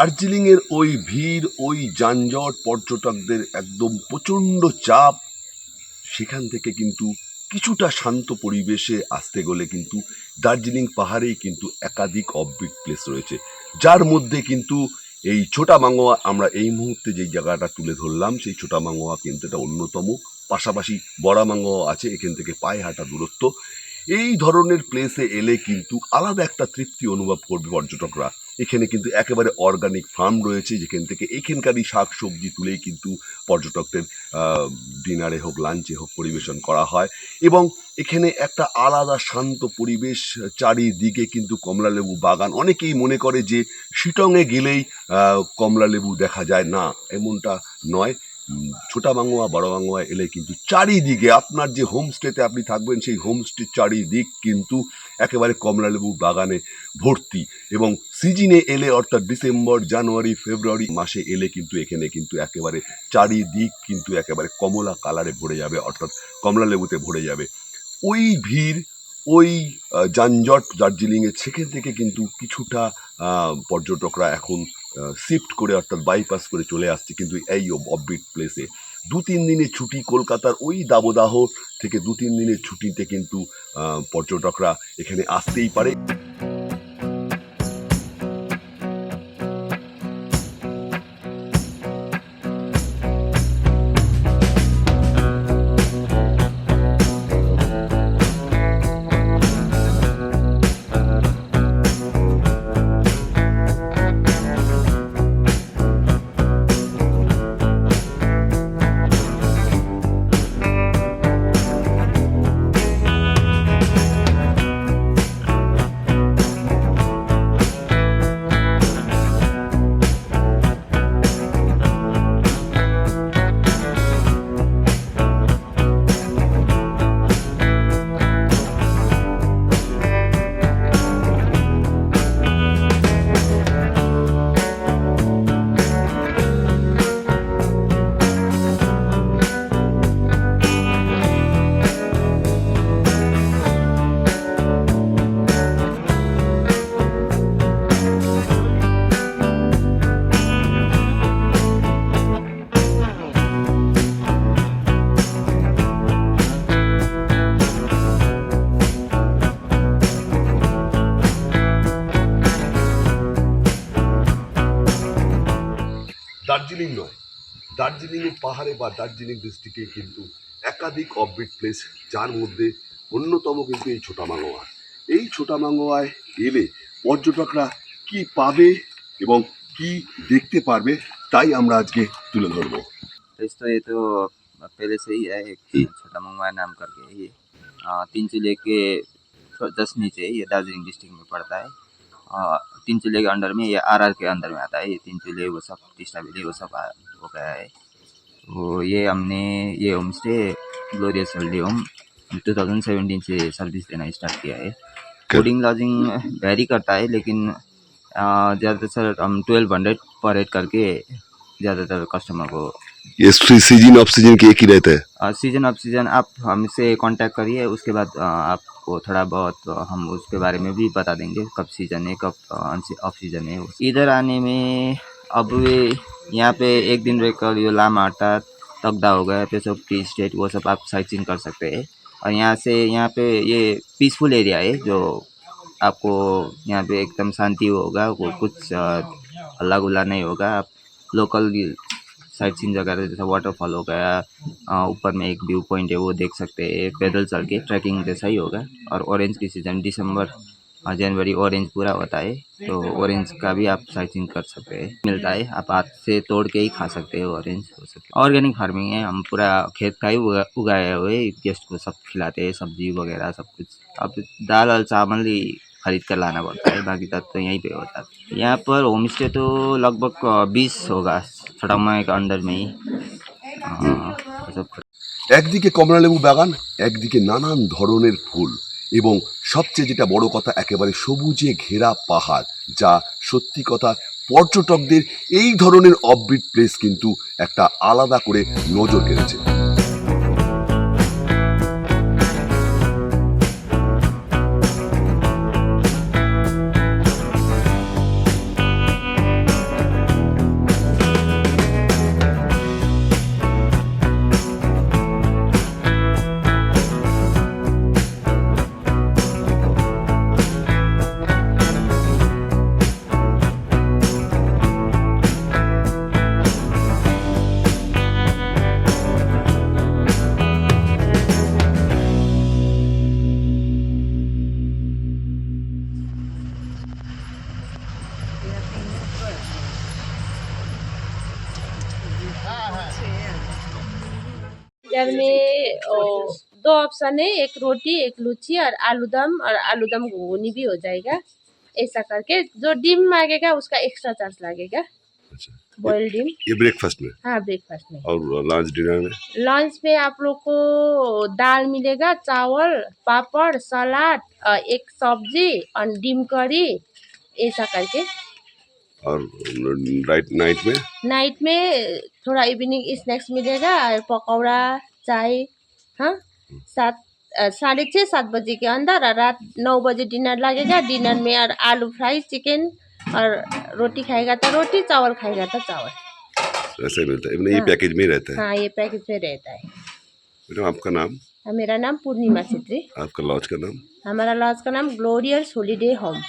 দার্জিলিংয়ের ওই ভিড়, ওই যানজট পর্যটকদের একদম প্রচণ্ড চাপ, সেখান থেকে কিন্তু কিছুটা শান্ত পরিবেশে আসতে গেলে কিন্তু দার্জিলিং পাহাড়েই কিন্তু একাধিক অফবিট প্লেস রয়েছে। যার মধ্যে কিন্তু এই ছোটা মাঙ্গোয়া আমরা এই মুহূর্তে যেই জায়গাটা তুলে ধরলাম, সেই ছোটা মাঙ্গোয়া কিন্তু এটা অন্যতম। পাশাপাশি বড়া মাঙ্গোয়া আছে, এখান থেকে পায়ে হাঁটা দূরত্ব। এই ধরনের প্লেসে এলে কিন্তু আলাদা একটা তৃপ্তি অনুভব করবে পর্যটকরা। এখানে কিন্তু একেবারে অর্গানিক ফার্ম রয়েছে, যেখান থেকে এখানকারই শাক সবজি তুলেই কিন্তু পর্যটকদের ডিনারে হোক লাঞ্চে হোক পরিবেশন করা হয়। এবং এখানে একটা আলাদা শান্ত পরিবেশ, চারিদিকে কিন্তু কমলালেবু বাগান। অনেকেই মনে করে যে শিটংয়ে গেলেই কমলালেবু দেখা যায়। না, এমনটা নয়। ছোটা বাংলা, বড় বাংলা এলে কিন্তু চারিদিকে আপনার যে হোমস্টেতে আপনি থাকবেন, সেই হোমস্টের চারিদিক কিন্তু একেবারে কমলালেবু বাগানে ভর্তি। এবং সিজনে এলে, অর্থাৎ ডিসেম্বর, জানুয়ারি, ফেব্রুয়ারি মাসে এলে কিন্তু এখানে কিন্তু একেবারে চারিদিক কিন্তু একেবারে কমলা কালারে ভরে যাবে, অর্থাৎ কমলা লেবুতে ভরে যাবে। ওই ভিড়, ওই যানজট দার্জিলিংয়ে সেখান থেকে কিন্তু কিছুটা পর্যটকরা এখন শিফট করে অর্থাৎ বাইপাস করে চলে আসছে কিন্তু এই অববিট প্লেসে দু তিন দিনের ছুটি কলকাতার ওই দাবদাহ থেকে দু তিন দিনের ছুটিতে কিন্তু পর্যটকরা এখানে আসতেই পারে। দার্জিলিং নয় দার্জিলিংয়ের পাহাড়ে বা দার্জিলিং ডিস্ট্রিক্টে কিন্তু একাধিক অফবিট প্লেস যার মধ্যে অন্যতম কিন্তু এই ছোটা মাঙ্গোয়া এই ছোটা মাঙ্গোয়ায় এলে পর্যটকরা কি পাবে এবং কি দেখতে পারবে তাই আমরা আজকে তুলে ধরবো प्लेस तो ये तो पहले से ही है एक छोटा मंगवा नाम करके है ये आ, तीन चूल्हे के थो- जस्ट नीचे ये दार्जिलिंग डिस्ट्रिक्ट में पड़ता है आ, तीन चूल्हे के अंडर में ये आर आर के अंदर में आता है। ये तीन चूल्हे वो सब टिस्टा वैली वो सब हो गया है। वो ये हमने ये home stay glorious Haldi home 2017 से सर्विस देना स्टार्ट किया है। बोर्डिंग लॉजिंग वेरी करता है लेकिन ज़्यादातर हम ट्वेल्व हंड्रेड पर हेड करके ज़्यादातर कस्टमर को ये सीज़न ऑफ़ सीज़न के एक ही रहता है? सीज़न ऑफ़ सीज़न आप हमसे कांटेक्ट करिए उसके बाद अ, आपको थोड़ा बहुत हम उसके बारे में भी बता देंगे, कब सीज़न है, कब ऑफ़ सीज़न है इधर आने में, अब यहाँ पे एक दिन रहकर ये लामा आटा तगदा हो गया पेसोक टी स्टेट वो सब आप साइट कर सकते हैं। और यहाँ से, यहाँ पे ये पीसफुल एरिया है, जो आपको यहाँ पे एकदम शांति होगा कुछ हल्ला गुल्ला नहीं होगा, आप लोकल साइट सीन जगह है, जैसे वाटरफॉल हो गया ऊपर में एक व्यू पॉइंट है वो देख सकते हैं पैदल चल के ट्रैकिंग जैसा ही होगा। और ऑरेंज की सीज़न दिसंबर जनवरी ऑरेंज पूरा होता है तो ऑरेंज का भी आप साइटिंग कर सकते हैं मिलता है। आप हाथ से तोड़ के ही खा सकते हो ऑरेंज हो सकते ऑर्गेनिक फ़ार्मिंग है हम पूरा खेत का ही उगा, उगाए हुए गेस्ट को सब खिलाते हैं सब्ज़ी वगैरह सब कुछ। अब दाल और चावल ही खरीद कर लाना पड़ता है बाकी तक तो यहीं पे होता है। यहाँ पर होम स्टे तो लगभग बीस होगा একদিকে কমলা লেবু একদিকে কমলালেবু বাগান, একদিকে নানান ধরনের ফুল এবং সবচেয়ে যেটা বড় কথা, একেবারে সবুজে ঘেরা পাহাড়, যা সত্যি কথা পর্যটকদের এই ধরনের অফবিট প্লেস কিন্তু একটা আলাদা করে নজর কেড়েছে। में ओ, दो ऑप्शन है एक रोटी एक लुची और आलू दम और आलू दम घुगनी भी हो जाएगा। ऐसा करके जो डिम मांगेगा उसका एक्स्ट्रा चार्ज लगेगा। अच्छा। Boil dim. ये ब्रेकफास्ट में? हाँ ब्रेकफास्ट में। और लंच डिनर में? लंच में आप लोग को दाल मिलेगा चावल पापड़ सलाद एक सब्ज़ी और डिम करी ऐसा करके। और राइट नाइट में? नाइट में थोड़ा इवनिंग स्नैक्स मिलेगा और पकौड़ा चाय हाँ? सात साढ़े छः सात बजे के अंदर और रात नौ बजे डिनर लगेगा। डिनर में और आलू फ्राई चिकन और रोटी खाएगा तो रोटी चावल खाएगा तो चावल। ऐसा ही मिलता है। ये हाँ। पैकेज में रहता है। हाँ ये पैकेज में रहता है। मैडम आपका नाम? मेरा नाम पूर्णिमा छेत्री। आपका लॉज का नाम? हमारा लॉज का नाम ग्लोरियस हॉलीडे होम